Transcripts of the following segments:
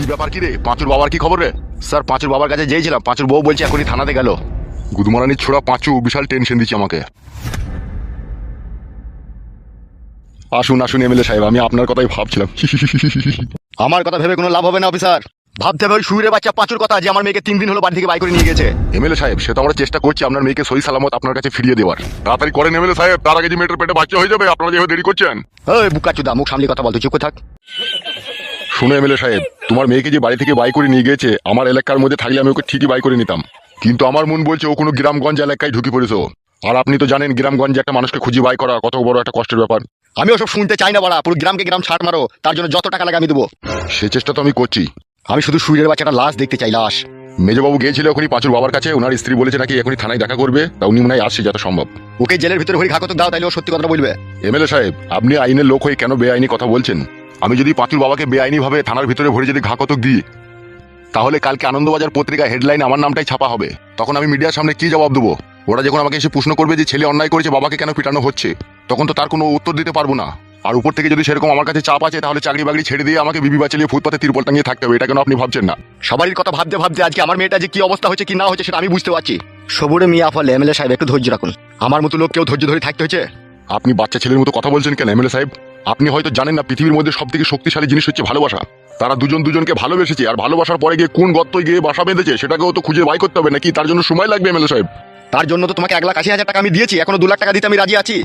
কি ব্যাপার কি রে? পাঁচুর বাবার কি খবর রে? স্যার, পাঁচুর বাবার কাছে যেয়েছিলাম। পাঁচুর বউ বলছে এখনই থানাতে গেল। গুদমারানির ছোড়া পাঁচু বিশাল টেনশন দিচ্ছে আমাকে। আসুন আসুন এমএলএ সাহেব, আমি আপনার কথাই ভাবছিলাম। আমার কথা ভেবে কোনো লাভ হবে না, অফিসার। ভাবতে হবে ওই সুইরের বাচ্চা পাঁচুর কথা যে আমার মেয়েকে তিন দিন হলো বাড়ি থেকে বাই করে নিয়ে গেছে। এমএলএ সাহেব, সে তো আমরা চেষ্টা করছি আপনার মেয়েকে সহি সালামত আপনার কাছে ফিরিয়ে দেওয়ার। তাড়াতাড়ি করেন এমএলএ সাহেব, তার আগে যে মেয়েটার পেটে বাচ্চা হয়ে যাবে, আপনারা যেভাবে দেরি করছেন। ওই বুকা চুদা মুখ সামনে কথা বল, তুই চুপ থাক। শুনো এমএলএ সাহেব, তোমার মেয়েকে যে বাড়ি থেকে বাই করে নিয়ে গেছে আমার এলাকার মধ্যে থাকলে আমি ওকে ঠিকই বাই করে নিতাম। কিন্তু আমার মন বলছে ও কোনো গ্রামগঞ্জ এলাকায় ঢুকে পড়েছো। আর আপনি তো জানেন, গ্রামগঞ্জে একটা মানুষকে খুঁজে বাই করা কত বড় একটা কষ্টের ব্যাপার। আমি ওসব শুনতে চাই না বাড়া, পুরো গ্রামকে গ্রাম ছাড় মারো, তার জন্য যত টাকা লাগে আমি দেবো। সে চেষ্টা তো আমি করছি। আমি শুধু সুইরের বাচ্চাটা লাশ দেখতে চাই, লাশ। মেজবাবু গিয়েছিল ওখানে পাঁচুর বাবার কাছে, ওনার স্ত্রী বলেছে নাকি এখনই থানায় দেখা করবে, তা উনি মনে হয় আসছে যত সম্ভব। ওকে জেলের ভিতরে হরি ঘাকত দাও, তাইলে ও সত্যি কথা বলবে। এমএলএ সাহেব, আপনি আইনের লোক হয়ে কেন বেআইনি কথা বলছেন? আমি যদি পাঁচুর বাবাকে বেআইনি ভাবে থানার ভিতরে ভরে যদি ঘাকতক দিই, তাহলে কালকে আনন্দবাজার পত্রিকা হেডলাইন আমার নামটাই ছাপা হবে। তখন আমি মিডিয়ার সামনে কি জবাব দেবো? ওরা যখন আমাকে এসে প্রশ্ন করবে যে ছেলে অন্যায় করেছে, বাবাকে কেন পিটানো হচ্ছে? তখন তো তার কোনো উত্তর দিতে পারব না। আর উপর থেকে যদি সেরকম আমার কাছে চাপ আছে, তাহলে চাকরি বাকরি ছেড়ে দিয়ে আমাকে বিবি বাচালিয়ে ফুটপাতে তিরপল টাঙিয়ে থাকতে হবে। এটা কেন আপনি ভাবছেন না? সবারই কথা ভাবতে ভাবতে আজকে আমার মেয়েটা যে কি অবস্থা হচ্ছে কি না হচ্ছে সেটা আমি বুঝতে পারছি। সবুরে মিয়া ফলে এমএলএ সাহেব, একটু ধৈর্য রাখুন। আমার মতো লোক কেউ ধৈর্য ধরে থাকতে হচ্ছে আপনি বাচ্চা ছেলের মতো কথা বলছেন কেন, এমএলএ সাহেব? আপনি হয়তো জানেন না পৃথিবীর মধ্যে সব থেকে শক্তিশালী জিনিস হচ্ছে ভালোবাসা। তারা দুজন দুজনকে ভালোবেসেছে আর ভালোবাসার পরে গিয়ে কোন গর্তয় গিয়ে বাসা বেঁধেছে সেটাকেও তো খুঁজে বাই করতে হবে নাকি তার জন্য সময় লাগবে এমএলএ সাহেব? তার জন্য তো তোমাকে এক লাখ আশি হাজার টাকা আমি দিয়েছি এখনও দু লাখ টাকা দিতে আমি রাজি আছি।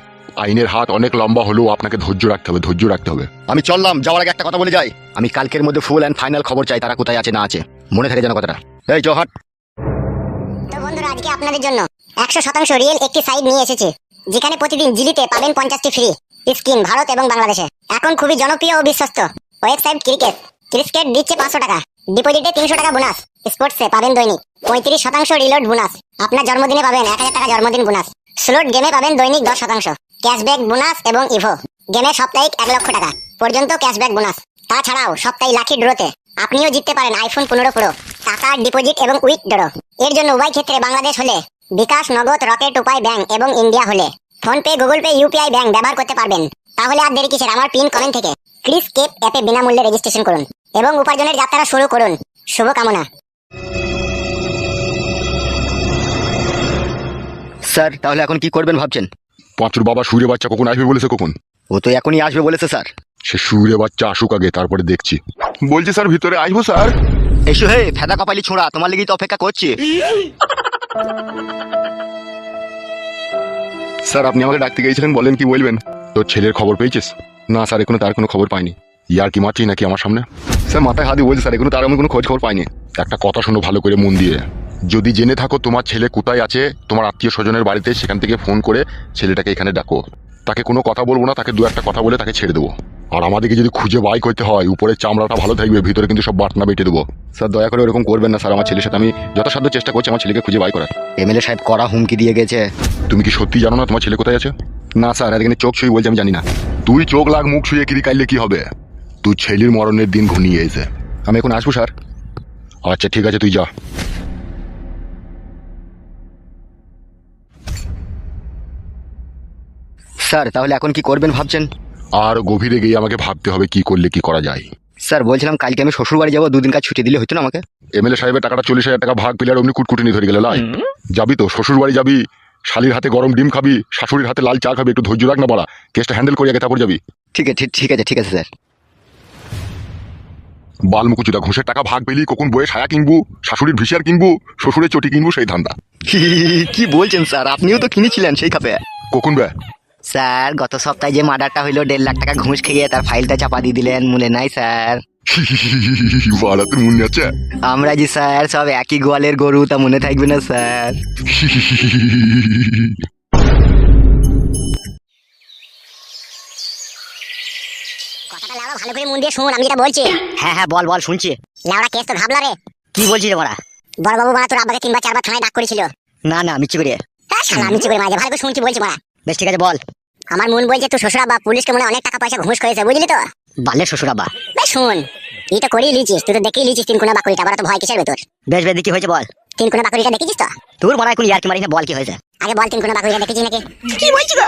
আইনের হাত অনেক লম্বা হলেও আপনাকে ধৈর্য রাখতে হবে ধৈর্য রাখতে হবে। আমি চললাম যাওয়ার আগে একটা কথা বলে যাই। আমি কালকের মধ্যে ফুল অ্যান্ড ফাইনাল খবর চাই তারা কোথায় আছে না আছে। মনে থাকে যেন কথাটা। এই জহাট তো বন্ধুরা আজকে আপনাদের জন্য একশো শতাংশ রিয়েল একটি সাইট নিয়ে এসেছে। যেখানে প্রতিদিন জিলিতে পাবেন পঞ্চাশটি ফ্রি স্কিন ভারত এবং বাংলাদেশে। এখন খুবই জনপ্রিয় ও বিশ্বস্ত। Website cricket. ক্রিকেট দিচ্ছে পাঁচশো টাকা। ডিপোজিটে তিনশো টাকা বোনাস। স্পোর্টসে পাবেন দৈনিক পঁয়ত্রিশ শতাংশ রিলোড বোনাস। আপনার জন্মদিনে পাবেন এক হাজার টাকা জন্মদিন বোনাস। স্লোট গেমে পাবেন দৈনিক দশ শতাংশ। ক্যাশব্যাক বোনাস এবং ইভো। গেমে সাপ্তাহিক এক লক্ষ টাকা। পর্যন্ত ক্যাশব্যাক বোনাস। তাছাড়াও সপ্তাহে লাকি ড্রোতে আপনিও জিততে পারেন আইফোন পনেরো প্রো টাকা ডিপোজিট এবং উইথ ড্র এর জন্য উভয় ক্ষেত্রে বাংলাদেশ হলে বিকাশ নগদ রকেট উপায় ব্যাংক এবং ইন্ডিয়া হলে। PhonePe Google Pay UPI bank ব্যবহার করতে পারবেন। তাহলে আর দেরি কিসের? আমার পিন কমেন্ট থেকে। ক্রিস কেপ অ্যাপে বিনামূল্যে রেজিস্ট্রেশন করুন এবং উপার্জনের যাত্রা শুরু করুন। শুভকামনা। স্যার তাহলে এখন কি করবেন ভাবছেন? পাঁচুর বাবা সুরে বাচ্চা কখন আসবে বলেছে কখন? ও তো এখনই আসবে বলেছে স্যার। সে সুরে বাচ্চা আসুক আগে তারপরে দেখছি। বলছি স্যার ভিতরে আসব স্যার। এসো হে ফেদা কপালি ছোঁড়া তোমার লেগেই তো অপেক্ষা করছি। স্যার, আপনি আমাকে ডাকতে গিয়েছিলেন, বলেন কি বলবেন। তোর ছেলের খবর পেয়েছিস? না, স্যার, এখনও তার কোনো খবর পাইনি। ইয়ার কি মারছি নাকি আমার সামনে? স্যার, মাথায় হাতি বলছে, স্যার, এখনও তার আমি কোনো খোঁজ খবর পাইনি। একটা কথা শোনো, ভালো করে মন দিয়ে। যদি জেনে থাকো তোমার ছেলে কোথায় আছে, তোমার আত্মীয় স্বজনের বাড়িতে, সেখান থেকে ফোন করে ছেলেটাকে এখানে ডাকো। তাকে কোনো কথা বলব না, তাকে দু একটা কথা বলে তাকে ছেড়ে দেবো। আর আমাদেরকে যদি খুঁজে বাই করতে হয় উপরের চামড়াটা ভালো থাকবে, ভিতরে কিন্তু সব বাটনা বেটে দেবো। স্যার, দয়া করে ওরকম করবেন না, স্যার, আমার ছেলের সাথে আমি যথাসাধ্য চেষ্টা করছি, আমার ছেলেকে খুঁজে বাই করার। এমএলএ সাহেব করা হুমকি দিয়ে গেছে। তুমি কি সত্যি জানো না তোমার ছেলে কোথায় আছে? না স্যার এখানে চোখ ছুঁয়ে বলছে আমি জানি না। তুই চোখ লাগ মুখ ছুঁয়ে কিরি কাইলে কি হবে? তুই ছেলের মরণের দিন ঘনিয়ে এসে। আমি এখন আসব স্যার। আচ্ছা ঠিক আছে তুই যা। স্যার তাহলে এখন কি করবেন ভাবছেন? আর গভীরে গিয়ে আমাকে ভাবতে হবে কি করলে কি করা যায়। স্যার বলছিলাম কালকে আমি শ্বশুর বাড়ি যাব দুদিন কাজ ছুটি দিলে হতো না আমাকে? এমএলএ সাহেবের টাকাটা চল্লিশ হাজার টাকা ভাগ পেলে আর অমনি কুটকুটি ধরে গেল লাই। যাবি তো শ্বশুর বাড়ি যাবি। শালির হাতে গরম ডিম খাবি শাশুড়ির হাতে লাল চা খাবি একটু ধৈর্য রাখ না বাড়া। কেসটা হ্যান্ডেল করে আগে তারপর যাবি। ঠিক আছে ঠিক- আছে ঠিক আছে স্যার। বালমুকুচুটা ঘুষের টাকা ভাগ পেলি কখন বয়ে ছায়া কিনবু শাশুড়ির ভিসিয়ার কিনবু শ্বশুরের চটি কিনবু সেই ধান্দা। কি বলছেন স্যার? আপনিও তো কিনেছিলেন সেই খাপে। কখন বে? স্যার গত সপ্তাহে যে মার্ডারটা হইল দেড় লাখ টাকা ঘুষ খেয়ে তার ফাইলটা চাপা দিয়ে দিলেন মনে নাই স্যার। বাড়া তোর মনে আছে আমরা জি স্যার সব একই গোয়ালের গরু তা মনে থাকবে না স্যার। কথাটা লাউড়া ভালো করে মন দিয়ে শুন আমি যেটা বলছি। হ্যাঁ হ্যাঁ বল বল শুনছি। লাউড়া কেস তো ভাবলা রে। কি বলছিস রে বড়া? বড়বাবু মারা তোর আব্বাকে তিনবার চারবার থানায় ডাক করেছিল। না না করে। হ্যাঁ শালা চুপে মাঝে ভালো করে শুনছি বলছি বেশ ঠিক আছে বল। আমার মন বলছে তোর শ্বশুর আব্বা পুলিশকে মনে অনেক টাকা পয়সা ঘুষ করেছে বুঝলি তো? বালের শ্বশুর আব্বা। বেশ শুন এই তো করেই লিচিস তুই তো দেখেই লিচিস তিন কোনা বাকুড়িটা আবার তো ভয় কিসের ভেতর? বেশ বেশ কি হয়েছে বল। তিন কোনা বাকুড়িটা দেখেছিস তো? তোর বড় এখন ইয়ার কি মারিস না বল কি হয়েছে? আগে বল তিন কোনা বাকুড়িটা দেখেছিস নাকি? কি বলছিস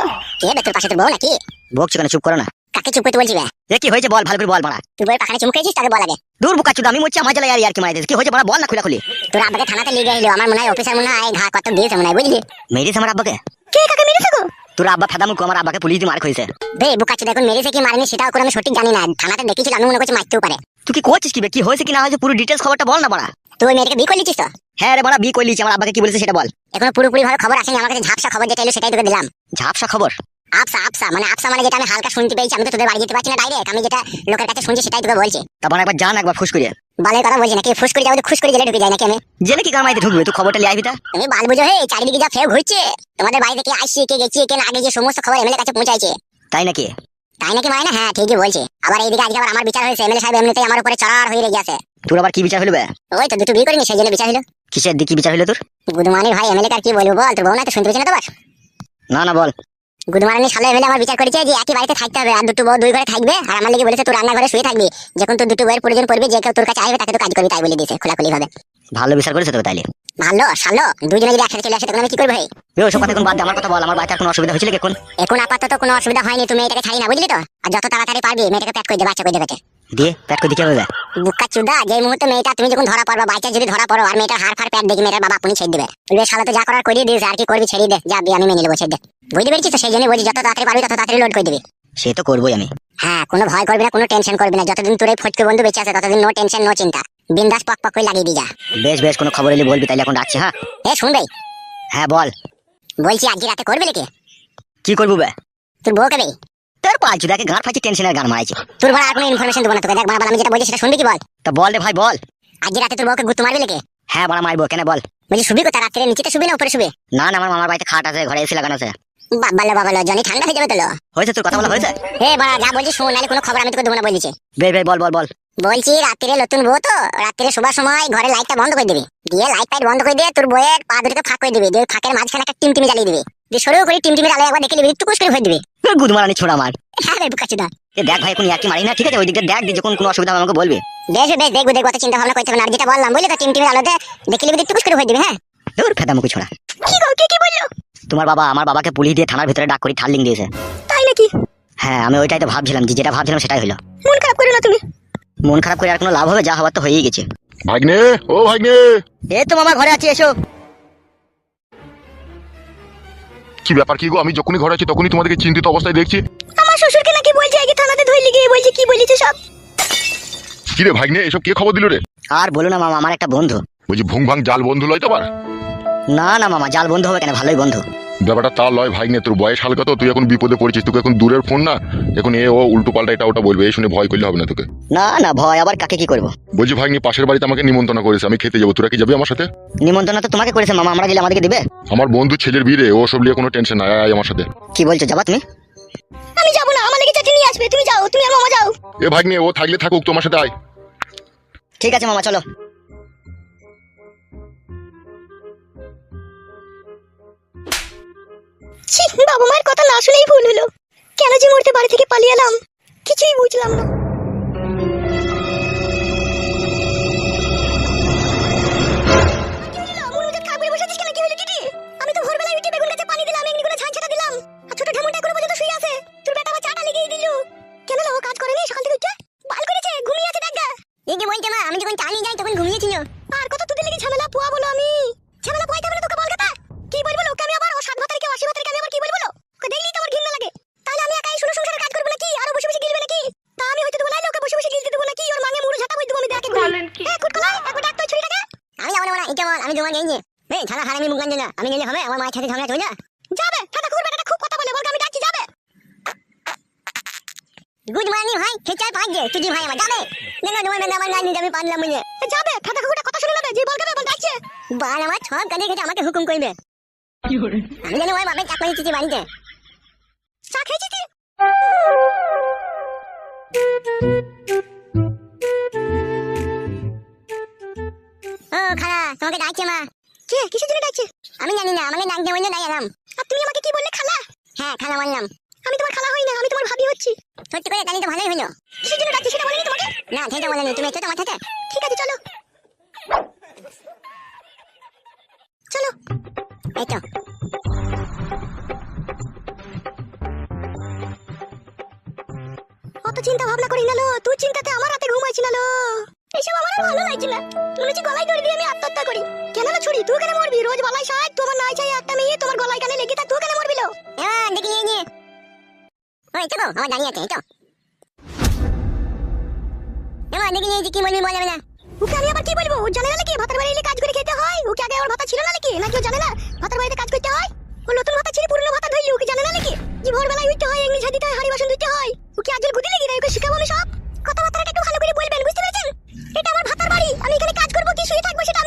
কে বে তোর পাশে তোর বউ নাকি? বকছো কেন চুপ করো না। কাকে চুপ করতে বলছি বে? এ কি হয়েছে বল ভালো করে বল মারা। তুই বই পাখানে চুমু খেয়েছিস তাকে বল আগে। দূর বুকা চুদা আমি মরছি আমার জ্বালা আর কি মারা দিয়েছে। কি হয়েছে মারা বল না খুলে খুলি তোর আব্বাকে থানাতে লিয়ে গেছিল আমার মনে হয় অফিসার মনে হয় ঘা কত দিয়েছে মনে হয় বুঝলি? মেরিস আমার আব্বাকে? তোর আব্বা ফাদা মুখ আমার আব্বাকে পুলিশ দিয়ে মার খাইছে। বে বুকাচ্ছে দেখুন মেরেছে কি মারেনি সেটাও করে আমি সঠিক জানি না। থানাতে দেখেছি আমি মনে করছি মারতেও পারে। তুই কি করছিস কি বে? কি হয়েছে কি না হয়েছে? পুরো ডিটেইলস খবরটা বল না বড়া। তুই মেয়েকে বি বিয়ে করলিছিস তো? হ্যাঁ রে বড়া বি কইলি আমার আব্বাকে কি বলেছে সেটা বল। এখন পুরোপুরি ভাবে খবর আসেনি আমার কাছে ঝাপসা খবর যেটা এলো সেটাই তোকে দিলাম। ঝাপসা খবর? আপসা আপসা মানে আপসা মানে যেটা আমি হালকা শুনতে পেয়েছি আমি তো তোদের বাড়ি যেতে পারছি না ডাইরেক্ট আমি যেটা লোকের কাছে শুনছি সেটাই তোকে বলছি। তারপর একবার জান একবার ফুস করে বালের কথা বলছি নাকি? ফুস করে যাব খুশ করে জেলে ঢুকে যায় নাকি আমি? জেলে কি কামাইতে ঢুকবে? তুই খবরটা লিয়ে আইবি তা। তুমি বাল বুঝো হে চারিদিকে যা ফের ঘুরছে। তোমাদের বাড়িতে কে আসছে কে গেছে কে না গেছে সমস্ত খবর এমএলএ কাছে পৌঁছাইছে। তাই নাকি? তাই নাকি মানে? না হ্যাঁ ঠিকই বলছে। আবার এইদিকে আজকে আবার আমার বিচার হয়েছে এমএলএ সাহেব এমনিতেই আমার উপরে চড়ার হয়ে গেছে তোর আবার কি বিচার হইল ওই তো দুটো বিয়ে করিনি সেই জন্য বিচার হলো। কিসের দিকে বিচার হইল তোর? গুদমানি ভাই এমএলএ কার কি বলব বল? তোর বউ না তো শুনতে পেয়েছি না তোমার? না না বল। গুদমানি সালে আমার বিচার করেছে যে একই বাড়িতে থাকতে হবে আর দুটো বউ দুই ঘরে থাকবে আর আমার লেগে বলেছে তোর রান্নাঘরে শুয়ে থাকবি। যখন তোর দুটো বউয়ের প্রয়োজন পড়বে যে কেউ তোর কাছে আসবে তাকে তো কাজ করবি তাই বলে দিয়েছে খোলাখুলি ভাবে। ভালো বিচার করেছে তো তাইলে। ভালো সালো দুজনে যদি একসাথে চলে আসে তখন আমি কি করব ভাই? ওই সব কথা বাদ আমার কথা বল আমার বাচ্চার কোনো অসুবিধা হয়েছিল এখন? এখন আপাতত কোনো অসুবিধা হয়নি তুমি এটাকে ছাড়ি না বুঝলি তো? আর যত তাড়াতাড়ি পারবি মেয়েটাকে প্যাক করে দেবে বাচ্চা করে দেবে দিয়ে প্যাট করে দিতে হবে বুকা চুদা যে মুহূর্তে মেয়েটা তুমি যখন ধরা পড়বা বাইচা যদি ধরা পড়ো আর মেয়েটার হার ফার প্যাট দেখি মেয়েটার বাবা আপনি ছেড়ে দেবে। বলবে শালা তো যা করার করিয়ে দিস আর কি করবি ছেড়ে দে। যা আমি মেনে নেব ছেড়ে দে। বুঝতে পেরেছিস তো? সেই জন্য বলছি যত তাড়াতাড়ি পারবি তত তাড়াতাড়ি লোড করে দিবি। সে তো করবোই আমি। হ্যাঁ কোনো ভয় করবি না কোনো টেনশন করবি না। যতদিন তোর এই ফটকে বন্ধু বেঁচে আছে ততদিন নো টেনশন নো চিন্তা। বিন্দাস পক পক করে লাগিয়ে দি যা। বেশ বেশ কোনো খবর এলে বলবি তাইলে এখন রাখছি হ্যাঁ? এ শুনবে হ্যাঁ বল। বলছি আজকে রাতে করবে নাকি? কি করব বে? তোর বউ কবে তোর পাঁচ দেখে গান ফাঁচি টেনশনের গান মারাইছে। তোর বড় আর কোনো ইনফরমেশন দেবো না তোকে দেখ বাবা আমি যেটা বলছি সেটা শুনবি কি বল? তা বল রে ভাই বল। আজকে রাতে তোর বউকে গুত্তু মারবি নাকি? হ্যাঁ বড় মারবো কেন বল? বলছি শুবি কোথা রাত্রে নিচেতে শুবি না উপরে শুবি? না না আমার মামার বাড়িতে খাট আছে ঘরে এসে লাগানো আছে। বাবালো বাবালো জনি ঠান্ডা হয়ে যাবে তো হয়েছে তোর কথা বলা হয়েছে? হে বাবা যা বলছি শোন নাহলে কোনো খবর আমি তোকে দেবো না বলছি। বেশ বেশ বল বল বল। বলছি রাত্রে নতুন বউ তো রাত্রে শোবার সময় ঘরে লাইটটা বন্ধ করে দিবি। দিয়ে লাইট ফাইট বন্ধ করে দিয়ে তোর বইয়ের পা দুটোকে ফাঁক করে দিবি। দিয়ে ফাঁকের মাঝখানে একটা টিম টিমি জ্বালিয়ে দিবি। দিয়ে সরেও করে টিম টিমি জ্বালিয়ে একবার দেখে নিবি একটু করে ভরে দিবি। গুদমারানি ছোড়া মার। হ্যাঁ রে বুকাচুদা। এ দেখ ভাই এখন ইয়ার্কি মারি না ঠিক আছে? ওই দিকটা দেখ দিয়ে যখন কোনো অসুবিধা আমাকে বলবি। বেশ বেশ দেখব দেখব অত চিন্তা ভাবনা করতে হবে না। আর যেটা বললাম বুঝলি তো টিম টিমি আলোতে দেখে নিবি একটু করে ভরে দিবি হ্যাঁ? তোর ফেদা মুখে ছোড়া। কি গো কে কি বলল? তোমার বাবা আমার বাবাকে পুলিশ দিয়ে থানার ভিতরে ডাক করে ঠাল্লিং দিয়েছে। তাই নাকি? হ্যাঁ আমি ওইটাই তো ভাবছিলাম যে যেটা ভাবছিলাম সেটাই হলো। মন খারাপ করো না তুমি। মন খারাপ করে আর কোনো লাভ হবে? যা হওয়ার তো হয়েই গেছে। ভাগ্নে ও ভাগ্নে। এই তো মামা ঘরে আছি এসো। কি ব্যাপার কি গো? আমি যখনই ঘরে আছি তখনই তোমাদেরকে চিন্তিত অবস্থায় দেখছি। আমার শ্বশুরকে নাকি বলছে আগে থানাতে ধরলি গিয়ে বলছে কি বলেছে সব? কি রে ভাগ্নে এসব কে খবর দিল রে? আর বলো না মামা আমার একটা বন্ধু। বলছি ভুং ভাং জাল বন্ধু লয় তো আবার? না না মামা জাল বন্ধু হবে কেন? ভালোই বন্ধু। ব্যাপারটা তা লয় ভাই ভাগ্নে তোর বয়স হালকা তো তুই এখন বিপদে পড়েছিস তোকে এখন দূরের ফোন না? এখন এ ও উল্টো পাল্টা এটা ওটা বলবে এই শুনে ভয় করলে হবে না তোকে। না না ভয় আবার কাকে কি করব? বলছি ভাগ্নি পাশের বাড়িতে আমাকে নিমন্ত্রণ করেছে আমি খেতে যাব তোরা কি যাবি আমার সাথে? নিমন্ত্রণ তো তোমাকে করেছে মামা আমরা গেলে আমাদেরকে দিবে? আমার বন্ধু ছেলের বিয়ে রে ও সব নিয়ে কোনো টেনশন নাই আয় আয় আমার সাথে। কি বলছো যাবা তুমি? আমি যাব না আমার লেগে চাটনি নিয়ে আসবে তুমি যাও তুমি আর মামা যাও। এ ভাগ্নে ও থাকলে থাকুক তোমার সাথে আয়। ঠিক আছে মামা চলো। ছি, বাবা মায়ের কথা না শুনেই ভুল হলো। কেন যে মরতে বাড়ি থেকে পালিয়ে এলাম, কিছুই বুঝলাম না। আমি তোমার নেই যে এই ছাড়া হারামি মুখ না। আমি গেলে হবে আমার মায়ের সাথে ঝামেলা চলে যা। যাবে ঠাটা কুকুর বেটাটা খুব কথা বলে বলকে আমি ডাকছি যাবে। গুড মর্নিং ভাই। খেচার পাঁচে তুই ভাই আমার? যাবে। না না তোমার আমার নানি যাবে পারলাম বুঝে যাবে ঠাটা কুকুরটা কথা শুনে নেবে যে বলকে বল ডাকছে বাল আমার সব কাজে খেতে আমাকে হুকুম করবে। আমি জানি ওই বাপের চাকরি চিঠি বাড়িতে। চা খেয়েছি তুই খালা তোমাকে ডাকছে মা। কে? কিসের জন্য ডাকছে? আমি জানি না আমাকে ডাকতে বললে তাই এলাম আর তুমি আমাকে কি বললে খালা? হ্যাঁ খালা বললাম। আমি তোমার খালা হই না আমি তোমার ভাবি হচ্ছি। সত্যি করে তাহলে তো ভালোই হলো। কিসের জন্য ডাকছি সেটা বলিনি তোমাকে? না সেটা বলেনি তুমি তোমার সাথে। ঠিক আছে চলো। চলো। এই তো। চিন্তা ভাবনা করি না লো তুই চিন্তাতে আমার রাতে ঘুমাইছি না লো। এসব আমার আর ভালো লাগছে না। মনে হচ্ছে গলায় দড়ি দিয়ে আমি আত্মহত্যা করি। কেন লো ছুরি? তুই কেন মরবি? রোজ বলাই সাজ তোমার নাই চাই একটা মেয়ে তোমার গলায় কানে লেগে থাক তুই কেন মরবি লো? হ্যাঁ দেখি নিয়ে নিয়ে। ওই চলো আমার জানি আছে এই তো। এমা দেখি নিয়ে কি বলবি বলা না। ওকে আমি আবার কি বলব? ও জানে না নাকি? ভাতার বাড়ি কাজ করে খেতে হয়? ওকে আগে আমার ভাতা ছিল না নাকি? নাকি ও জানে না ভাতার বাড়িতে কাজ করতে হয়? ও নতুন ভাতা ছেড়ে পুরনো ভাতা ধরলি ওকে জানে না নাকি? যে ভোরবেলায় উঠতে হয় ইংলিশ দিতে হয় হাড়ি বাসন ধুতে হয় ওকে আজল গুদি লেগে ওকে শিখাবো আমি সব? কথাবার্তাটা একটু ভালো করে বলবেন আমি এখানে কাজ করব কি শুয়ে থাকব সেটা